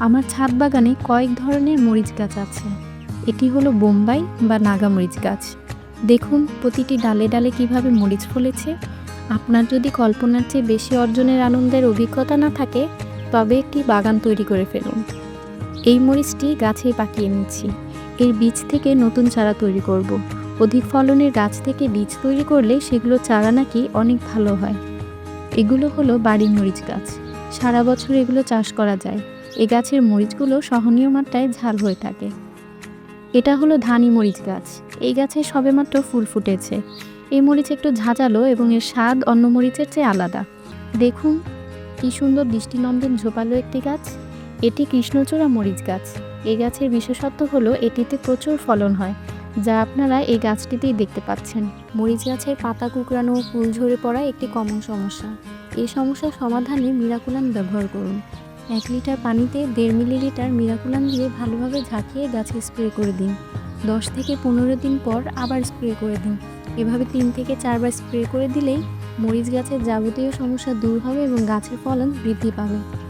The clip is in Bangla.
আমার ছাদ বাগানে কয়েক ধরনের মরিচ গাছ আছে। এটি হলো বোম্বাই বা নাগা মরিচ গাছ। দেখুন, প্রতিটি ডালে ডালে কীভাবে মরিচ ফলেছে। আপনার যদি কল্পনার চেয়ে বেশি অর্জনের আনন্দের অভিজ্ঞতা না থাকে, তবে একটি বাগান তৈরি করে ফেলুন। এই মরিচটি গাছে পাকিয়ে নিচ্ছি। এর বীজ থেকে নতুন চারা তৈরি করব। অধিক ফলনের গাছ থেকে বীজ তৈরি করলে সেগুলো চারা নাকি অনেক ভালো হয়। এগুলো হলো বাড়ির মরিচ গাছ। সারা বছর এগুলো চাষ করা যায়। এ গাছের মরিচগুলো সহনীয় মাত্রায় ঝাল হয়ে থাকে। এটা হলো ধানি মরিচ গাছ। এই গাছে সবেমাত্র ফুল ফুটেছে। এই মরিচ একটু ঝাঁঝালো এবং এর স্বাদ অন্য মরিচের চেয়ে আলাদা। দেখুন, কি সুন্দর দৃষ্টিনন্দন ঝোপালো একটি গাছ। এটি কৃষ্ণচূড়া মরিচ গাছ। এই গাছের বিশেষত্ব হলো এটিতে প্রচুর ফলন হয়, যা আপনারা এই গাছটিতেই দেখতে পাচ্ছেন। মরিচ গাছের পাতা কুকরানো ফুল ঝরে পড়া একটি কমন সমস্যা। এই সমস্যার সমাধানে মিরাকুলাম ব্যবহার করুন। এক লিটার পানিতে দেড় মিলিলিটার মিরাকুলাম দিয়ে ভালোভাবে ঝাঁকিয়ে গাছে স্প্রে করে দিন। দশ থেকে পনেরো দিন পর আবার স্প্রে করে দিন। এভাবে তিন থেকে চারবার স্প্রে করে দিলেই মরিচ গাছের যাবতীয় সমস্যা দূর হবে এবং গাছের ফলন বৃদ্ধি পাবে।